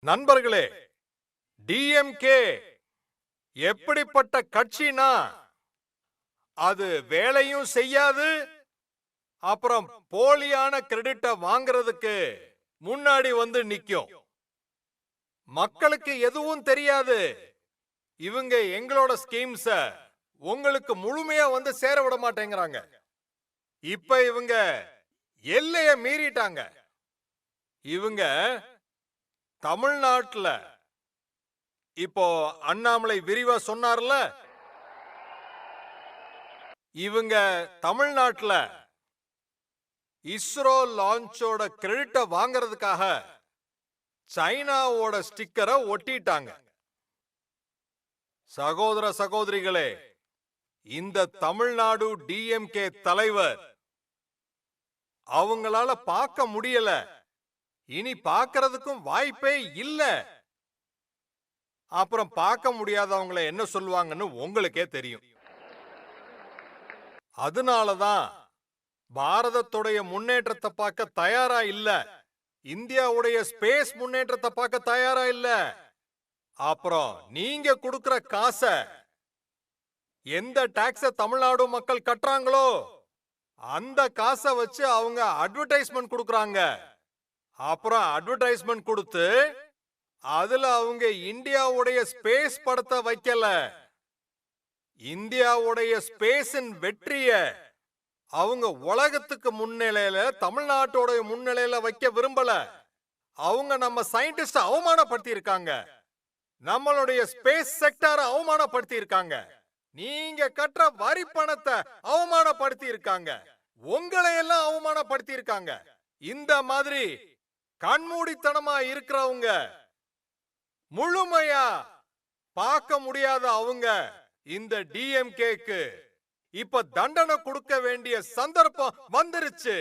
நண்பர்களே டிஎம்கே எப்படிப்பட்ட கட்சினா அது வேலையும் செய்யாது அப்புறம் போலியான கிரெடிட்ட வாங்குறதுக்கு முன்னாடி வந்து நிக்கும். மக்களுக்கு எதுவும் தெரியாது. இவங்க எங்களோட ஸ்கீம்ஸ உங்களுக்கு முழுமையா வந்து சேர விட மாட்டேங்கிறாங்க. இப்ப இவங்க எல்லைய மீறிட்டாங்க. இவங்க தமிழ்நாட்டுல. இப்போ அண்ணாமலை விரிவா சொன்னார்ல? இவங்க தமிழ்நாட்டுல இஸ்ரோ லான்ச்சோட கிரெடிட்ட வாங்குறதுக்காக சைனாவோட ஸ்டிக்கரை ஒட்டிட்டாங்க. சகோதர சகோதரிகளே இந்த தமிழ்நாடு டிஎம்கே தலைவர் அவங்களால பார்க்க முடியல. இனி பார்க்கறதுக்கும் வாய்ப்பே இல்ல. அப்புறம் பார்க்க முடியாதவங்கள என்ன சொல்லுவாங்கன்னு உங்களுக்கே தெரியும். அதனாலதான் பாரதத்துடைய முன்னேற்றத்தை பார்க்க தயாரா இல்ல. இந்தியாவுடைய ஸ்பேஸ் முன்னேற்றத்தை பார்க்க தயாரா இல்ல. அப்புறம் நீங்க கொடுக்கிற காசை எந்த டாக்ஸ தமிழ்நாடு மக்கள் கட்டுறாங்களோ அந்த காசை வச்சு அவங்க அட்வர்டைஸ்மெண்ட் கொடுக்கறாங்க. அப்புறம் அட்வர்டைஸ்மெண்ட் கொடுத்து அதுல அவங்க இந்தியாவுடைய ஸ்பேஸ் படத்தை வைக்கல. இந்தியாவுடைய ஸ்பேஸின் வெற்றிய அவங்க உலகத்துக்கு முன்னிலையில தமிழ்நாட்டோட முன்னிலையில வைக்க விரும்பல. அவங்க நம்ம சயின்டிஸ்ட் அவமானப்படுத்தி இருக்காங்க நம்மளுடைய ஸ்பேஸ் செக்டார அவமானப்படுத்தி இருக்காங்க நீங்க கட்டுற வரி பணத்தை அவமானப்படுத்தி இருக்காங்க உங்களை எல்லாம் அவமானப்படுத்தி இருக்காங்க இந்த மாதிரி கண்மூடித்தனமா இருக்கிறவங்க முழுமையா பார்க்க முடியாத அவங்க இந்த டிஎம்கேக்கு இப்ப தண்டனை கொடுக்க வேண்டிய சந்தர்ப்பம் வந்துருச்சு.